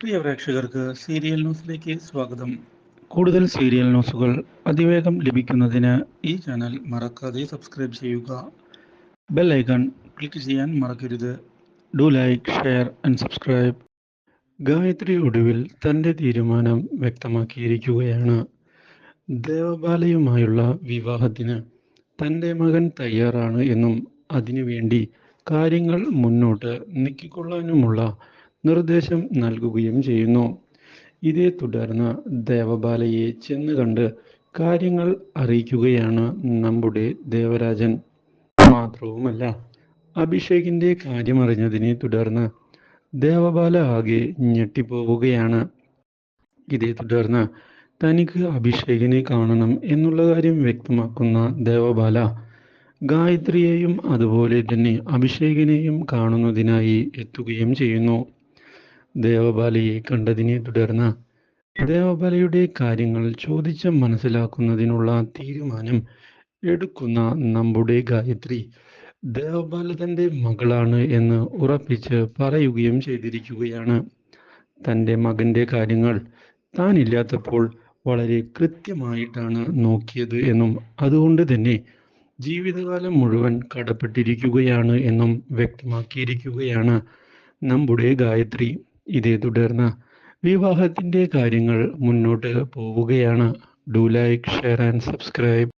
പ്രിയ പ്രേക്ഷകർക്ക് സീരിയൽ ന്യൂസിലേക്ക് സ്വാഗതം. കൂടുതൽ സീരിയൽ ന്യൂസുകൾ അതിവേഗം ലഭിക്കുന്നതിന് ഈ ചാനൽ മറക്കാതെ സബ്സ്ക്രൈബ് ചെയ്യുക. ബെൽ ഐക്കൺ ക്ലിക്ക് ചെയ്യാൻ മറക്കരുത്. Do like share and subscribe. Gayathri ഒടുവിൽ തന്റെ തീരുമാനം വ്യക്തമാക്കിയിരിക്കുകയാണ്. ദേവബാലയുമായുള്ള വിവാഹത്തിന് തന്റെ മകൻ തയ്യാറാണ് എന്നും അതിനുവേണ്ടി കാര്യങ്ങൾ മുന്നോട്ട് നീക്കിക്കൊള്ളാനുമുള്ള നിർദ്ദേശം നൽകുകയും ചെയ്യുന്നു. ഇതേ തുടർന്ന് ദേവബാലയെ ചെന്ന് കണ്ട് കാര്യങ്ങൾ അറിയിക്കുകയാണ് നമ്മുടെ ദേവരാജൻ. മാത്രവുമല്ല അഭിഷേകിന്റെ കാര്യമറിഞ്ഞതിനെ തുടർന്ന് ദേവബാല ആകെ ഞെട്ടിപ്പോവുകയാണ്. ഇതേ തുടർന്ന് തനിക്ക് അഭിഷേകിനെ കാണണം എന്നുള്ള കാര്യം വ്യക്തമാക്കുന്ന ദേവബാല ഗായത്രിയെയും അതുപോലെ തന്നെ അഭിഷേകിനെയും കാണുന്നതിനായി എത്തുകയും ചെയ്യുന്നു. ദേവബാലയെ കണ്ടതിനെ തുടർന്ന് ദേവബാലയുടെ കാര്യങ്ങൾ ചോദിച്ച് മനസ്സിലാക്കുന്നതിനുള്ള തീരുമാനം എടുക്കുന്ന നമ്മുടെ ഗായത്രി ദേവബാല തന്റെ മകളാണ് എന്ന് ഉറപ്പിച്ച് പറയുകയും ചെയ്തിരിക്കുകയാണ്. തന്റെ മകന്റെ കാര്യങ്ങൾ താനില്ലാത്തപ്പോൾ വളരെ കൃത്യമായിട്ടാണ് നോക്കിയത് എന്നും അതുകൊണ്ട് തന്നെ ജീവിതകാലം മുഴുവൻ കടപ്പെട്ടിരിക്കുകയാണ് എന്നും വ്യക്തമാക്കിയിരിക്കുകയാണ് നമ്മുടെ ഗായത്രി. ഇതേ തുടർന്ന് വിവാഹത്തിന്റെ കാര്യങ്ങൾ മുന്നോട്ട് പോവുകയാണ്. Do like share and subscribe